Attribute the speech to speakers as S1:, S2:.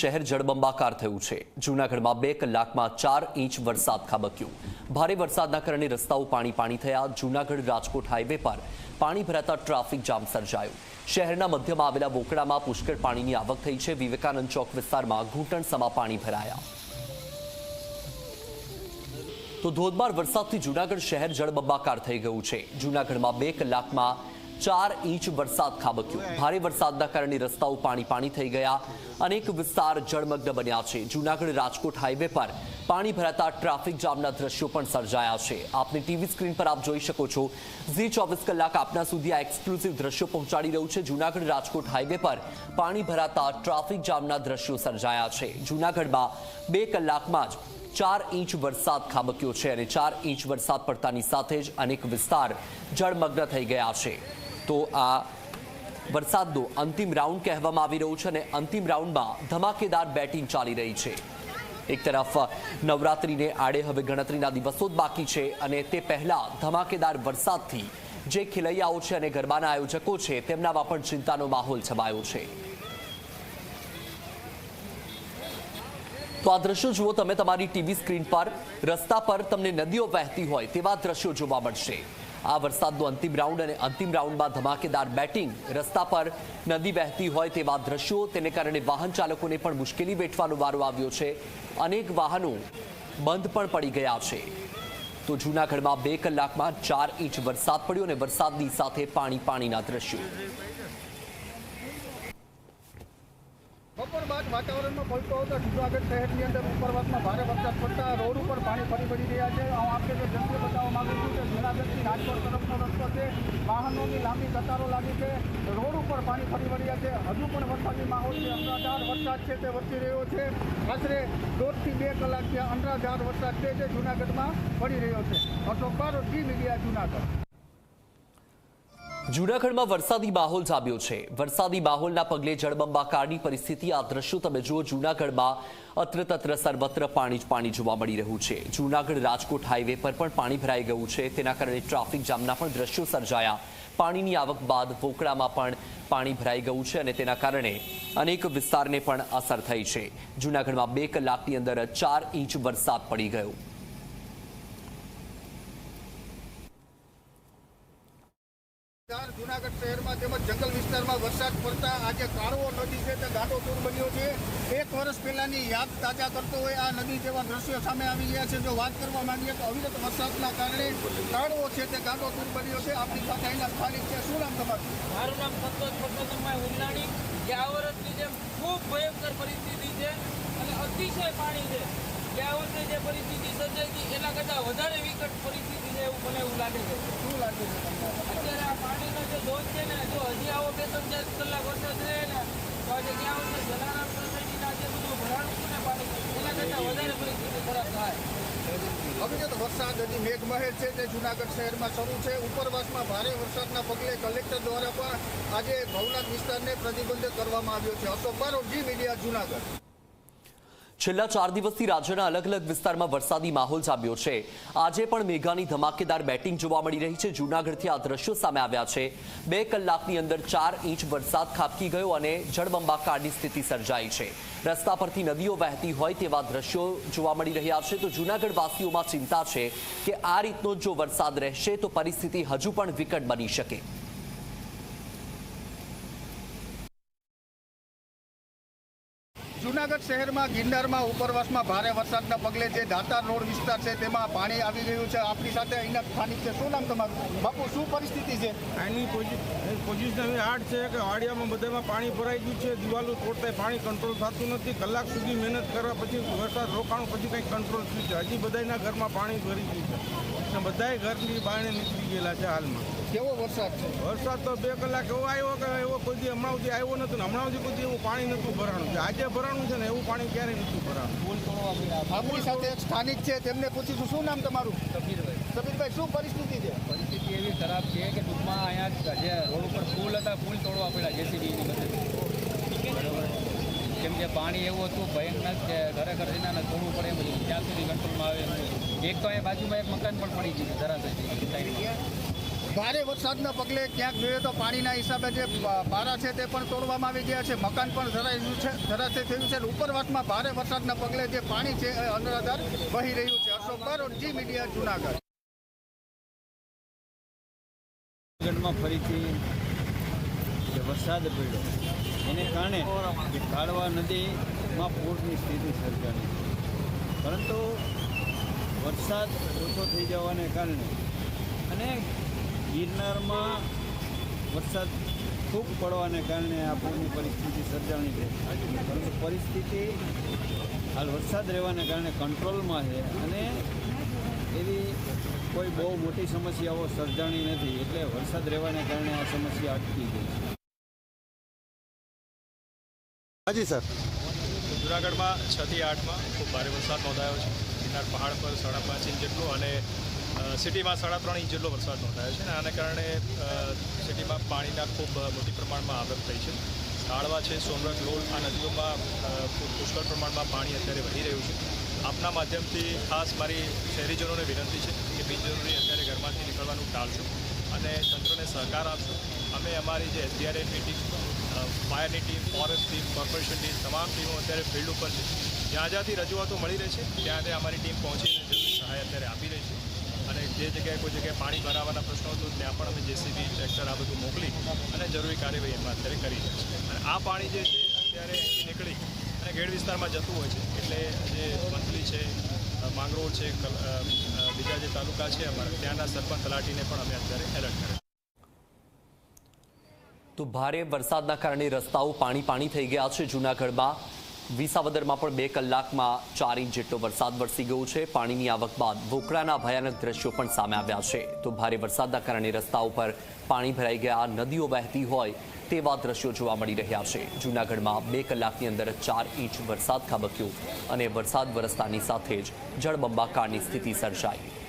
S1: શહેર જળબંબાકાર થયું છે. જૂનાગઢમાં બે કલાકમાં ચાર ઇંચ વરસાદ ખાબક્યો. ભારે વરસાદના કારણે રસ્તાઓ પાણી પાણી થયા. જૂનાગઢ રાજકોટ હાઈવે પર પાણી ભરાતા ટ્રાફિક જામ સર્જાયો. શહેરના મધ્યમાં આવેલા બોકડામાં પુષ્કળ પાણીની આવક થઈ છે. વિવેકાનંદ ચોક વિસ્તારમાં ઘૂંટણસમાં પાણી ભરાયા. તો ધોધમાર વરસાદથી જૂનાગઢ શહેર જળબંબાકાર થઈ ગયું છે. જૂનાગઢમાં બે કલાકમાં ચાર ઇંચ વરસાદ ખાબક્યો. ભારે વરસાદના કારણે રસ્તાઓ પાણી પાણી થઈ ગયા. અનેક વિસ્તાર જળમગ્ન બન્યા છે. જૂનાગઢ રાજકોટ હાઈવે પર પાણી ભરાતા ટ્રાફિક જામના દ્રશ્યો પણ સર્જાયા છે. આપની ટીવી સ્ક્રીન પર આપ જોઈ શકો છો. ઝી ચોવીસ કલાક આપના સુધી આ એક્સક્લુઝિવ દ્રશ્યો પહોંચાડી રહ્યું છે. જૂનાગઢ રાજકોટ હાઈવે પર પાણી ભરાતા ટ્રાફિક જામના દ્રશ્યો સર્જાયા છે. જૂનાગઢમાં બે કલાકમાં જ ચાર ઇંચ વરસાદ ખાબક્યો છે અને ચાર ઇંચ વરસાદ પડતાની સાથે જ અનેક વિસ્તાર જળમગ્ન થઈ ગયા છે. તો આ વરસાદનો અંતિમ રાઉન્ડ કહેવામાં આવી રહ્યું છે અને અંતિમ રાઉન્ડમાં ધમાકેદાર બેટિંગ ચાલી રહી છે. એક તરફ નવરાત્રીને આડે હવે ગણતરીના દિવસો જ બાકી છે અને તે પહેલા ધમાકેદાર વરસાદથી જે ખેલૈયાઓ છે અને ગરબાના આયોજકો છે તેમનામાં પણ ચિંતાનો માહોલ છવાયો છે. તો આ દ્રશ્યો જુઓ, તમે તમારી ટીવી સ્ક્રીન પર, રસ્તા પર તમને નદીઓ વહેતી હોય તેવા દ્રશ્યો જોવા મળશે. આ વરસાદનો અંતિમ રાઉન્ડ અને અંતિમ રાઉન્ડમાં ધમાકેદાર બેટિંગ રસ્તા પર નદી વહેતી હોય તેવા દ્રશ્યો તેને કારણે વાહન ચાલકોને પણ મુશ્કેલી વેઠવાનો વારો આવ્યો છે. અનેક વાહનો બંધ પણ પડી ગયા છે. તો જૂનાગઢમાં બે કલાકમાં ચાર ઇંચ વરસાદ પડ્યો અને વરસાદની સાથે પાણી પાણીના દ્રશ્યો.
S2: બાદ વાતાવરણમાં પલટો આવતા જુનાગઢ શહેરની અંદર ઉપરવાસમાં ભારે વરસાદ પડતા રોડ ઉપર પાણી ફરી વળી રહ્યા છે. આપણે જે દ્રશ્ય બતાવવા માગું છું કે જુનાગઢથી રાજકોટ તરફનો રસ્તો છે. વાહનોની લાંબી કતારો લાગી છે. રોડ ઉપર પાણી ફરી વળ્યા છે. હજુ પણ વરસાદી માહોલ છે. અનરાધાર વરસાદ છે તે વરસી રહ્યો છે. આશરે દોઢથી બે કલાક ત્યાં અનરાધાર વરસાદ છે જે જુનાગઢમાં પડી રહ્યો છે. Ashok Barot G media Junagadh.
S1: જૂનાગઢમાં વરસાદી માહોલ જામ્યો છે. વરસાદી માહોલના પગલે જળબંબાકારની પરિસ્થિતિ આ દ્રશ્યો તમે જુઓ, જૂનાગઢમાં અત્ર સર્વત્ર પાણી જ પાણી જોવા મળી રહ્યું છે. જૂનાગઢ રાજકોટ હાઈવે પર પણ પાણી ભરાઈ ગયું છે. તેના કારણે ટ્રાફિક જામના પણ દ્રશ્યો સર્જાયા. પાણીની આવક બાદ વોકડામાં પણ પાણી ભરાઈ ગયું છે અને તેના કારણે અનેક વિસ્તારને પણ અસર થઈ છે. જૂનાગઢમાં બે કલાકની અંદર ચાર ઇંચ વરસાદ પડી ગયો
S2: વિસ્તાર જુનાગઢ શહેરમાં તેમજ જંગલ વિસ્તારમાં વરસાદ પડતા આજે કાળવો નદી છે તે ગાઢો પૂર બન્યો છે. એક વર્ષ પહેલાની યાદ તાજા કરતો હોય આ નદી જેવા દ્રશ્યો સામે આવી ગયા છે. જો વાત કરવા માંગીએ તો અવિરત વરસાદના કારણે કાળવો છે તે ગાઢો પૂર બન્યો છે. આપણી સાથે અહીંના સ્થાનિક છે. શું નામ તમારું?
S3: મારું નામ સંતોષ પરસોત્તમભાઈ ઉલ્લાણી. જે આ વર્ષની જેમ ખૂબ ભયંકર પરિસ્થિતિ છે અને અતિશય પાણી છે. આ વર્ષે જે પરિસ્થિતિ સર્જાઈ હતી એના કરતાં વધારે વિકટ પરિસ્થિતિ છે એવું મને એવું લાગે છે.
S2: શું લાગે છે
S3: અત્યારે આ પાણીનો જે ધોધ છે ને જો બે ત્રણ કલાક વરસાદ રહે તો આજે ક્યાં વર્ષે જલારામ સોસાયટીના જે બધું ભરાણું ને પાણી એના કરતાં વધારે પરિસ્થિતિ ખરાબ થાય
S2: વરસાદ હજી મેઘમહેર છે તે જુનાગઢ શહેરમાં શરૂ છે. ઉપરવાસમાં ભારે વરસાદના પગલે કલેક્ટર દ્વારા પણ આજે ભવનાથ વિસ્તારને પ્રતિબંધિત કરવામાં આવ્યો છે. Ashok Barot G media Junagadh.
S1: છેલ્લા ચાર દિવસથી રાજ્યના અલગ અલગ વિસ્તારમાં વરસાદી માહોલ જામ્યો છે. આજે પણ મેઘાની ધમાકેદાર બેટિંગ જોવા મળી રહી છે. જૂનાગઢથી આ દ્રશ્યો સામે આવ્યા છે. બે કલાકની અંદર ચાર ઇંચ વરસાદ ખાબકી ગયો અને જળબંબાકારની સ્થિતિ સર્જાઈ છે. રસ્તા પરથી નદીઓ વહેતી હોય તેવા દ્રશ્યો જોવા મળી રહ્યા છે. તો જૂનાગઢવાસીઓમાં ચિંતા છે કે આ રીતનો જો વરસાદ રહેશે તો પરિસ્થિતિ હજુ પણ વિકટ બની શકે.
S2: જુનાગઢ શહેરમાં ગિરનારમાં ઉપરવાસમાં ભારે વરસાદના પગલે જે દાતાર રોડ વિસ્તાર છે, તેમાં પાણી આવી ગયું છે. આપણી સાથે અહીંના સ્થાનિક છે. શું નામ તમારું? બાપુ, શું પરિસ્થિતિ છે?
S4: આની પોઝિશન એવી આઠ છે કે વાડિયામાં બધામાં પાણી ભરાઈ ગયું છે. દિવાલો તોડતા પાણી કંટ્રોલ થતું નથી. કલાક સુધી મહેનત કરવા પછી વરસાદ રોકાણું પછી કંઈક કંટ્રોલ થયું છે. હજી બધાના ઘરમાં પાણી ભરી ગયું છે. અને બધાય ઘરની બાણે નીકળી ગયેલા છે હાલમાં.
S2: કેવો વરસાદ છે?
S4: વરસાદ તો બે કલાક એવો આવ્યો કે એવો કોઈ દી હમણાં સુધી આવ્યો નહોતો ને હમણાં સુધી કોઈ દી એવું પાણી નતું ભરાણું. છે આજે ભરાણું છે ને એવું પાણી ક્યારેય નતું ભરાણું.
S2: આપણી સાથે એક સ્થાનિક છે તેમને પૂછીશું શું નામ તમારું?
S5: સમીરભાઈ
S2: સમીરભાઈ શું પરિસ્થિતિ છે?
S5: પરિસ્થિતિ એવી ખરાબ છે કે ટૂંકમાં અહીંયા જે રોડ ઉપર પુલ હતા પુલ તોડવા પડ્યા જેસીબીની મદદથી. કે પાણી એવું હતું ભયંકર કે ઘરે ઘરે જઈને તોડવું પડે એમ હતું ક્યાં સુધી કંટ્રોલમાં આવે એમ એક તો અહીંયા બાજુમાં એક મકાન પણ પડી ગયું છે
S2: ભારે વરસાદના પગલે ક્યાંક જોઈએ તો પાણીના હિસાબે જે પારા છે તે પણ તોડવામાં આવી ગયા છે મકાન પણ ધરાયું છે ધરાશય થયું છે અને ઉપરવાસમાં ભારે વરસાદના પગલે જે પાણી છે એ અનરાધાર વહી રહ્યું છે. Ashok Barot G media Junagadh.
S6: જૂનાગઢમાં ફરીથી વરસાદ પડ્યો એને કારણે કાળવા નદીમાં પૂરની સ્થિતિ સર્જાણી પરંતુ વરસાદ ઓછો થઈ જવાને કારણે અને ગિરનારમાં વરસાદ ખૂબ પડવાને કારણે આ પૂરની પરિસ્થિતિ સર્જાણી છે. પરંતુ પરિસ્થિતિ હાલ વરસાદ રહેવાને કારણે કંટ્રોલમાં છે અને એવી કોઈ બહુ મોટી સમસ્યાઓ સર્જાણી નથી. એટલે વરસાદ રહેવાને કારણે આ સમસ્યા અટકી ગઈ છે.
S7: હાજી સર.
S8: જુનાગઢમાં છ થી આઠમાં ખૂબ ભારે વરસાદ નોંધાયો છે. ગિરનાર પહાડ પર સાડા પાંચ ઇંચ જેટલો અને સિટીમાં સાડા ત્રણ ઇંચ જેટલો વરસાદ નોંધાયો છે અને આને કારણે સિટીમાં પાણીના ખૂબ મોટી પ્રમાણમાં આવક થઈ છે. તાળવા છે સોમરખ લોલ આ નદીઓમાં ખૂબ પુષ્કળ પ્રમાણમાં પાણી અત્યારે વહી રહ્યું છે. આપના માધ્યમથી ખાસ મારી શહેરીજનોને વિનંતી છે કે બિનજરૂરી અત્યારે ઘરમાંથી નીકળવાનું ટાળશો અને તંત્રને સહકાર આપશો. અમે અમારી જે એસડીઆરએફની team ફાયરની team, forest team, corporation team, તમામ ટીમો અત્યારે ફિલ્ડ ઉપર છે. જ્યાં જ્યાંથી રજૂઆતો મળી રહી છે, ત્યાં ત્યાં અમારી ટીમ પહોંચીને જરૂરી સહાય અત્યારે આપી રહી છે. અને જે જગ્યાએ કોઈ જગ્યાએ પાણી ભરાવાના પ્રશ્નો હતો, ત્યાં પણ અમે જેસીબી, ટ્રેક્ટર આ બધું મોકલી અને જરૂરી કાર્યવાહી એમાં અત્યારે કરી રહ્યા છે અને આ પાણી જે છે, અત્યારે અહીંથી નીકળી અને ગેડ વિસ્તારમાં જતું હોય છે. એટલે જે મંથલી છે માંગરોળ છે બીજા જે તાલુકા છે અમારા, ત્યાંના સરપંચ તલાટીને પણ અમે અત્યારે એલર્ટ કર્યા
S1: તો ભારે વરસાદના કારણે રસ્તાઓ પાણી પાણી થઈ ગયા છે. જૂનાગઢમાં, વિસાવદરમાં પણ બે કલાકમાં ચાર ઇંચ જેટલો વરસાદ વરસી ગયો છે. પાણીની આવક બાદ વોકરાના ભયાનક દ્રશ્યો પણ સામે આવ્યા છે. તો ભારે વરસાદના કારણે રસ્તાઓ પર પાણી ભરાઈ ગયા, નદીઓ વહેતી હોય તેવા દ્રશ્યો જોવા મળી રહ્યા છે. જૂનાગઢમાં બે કલાકની અંદર ચાર ઇંચ વરસાદ ખાબક્યો અને વરસાદ વરસતાની સાથે જ જળબંબાકારની સ્થિતિ સર્જાઈ.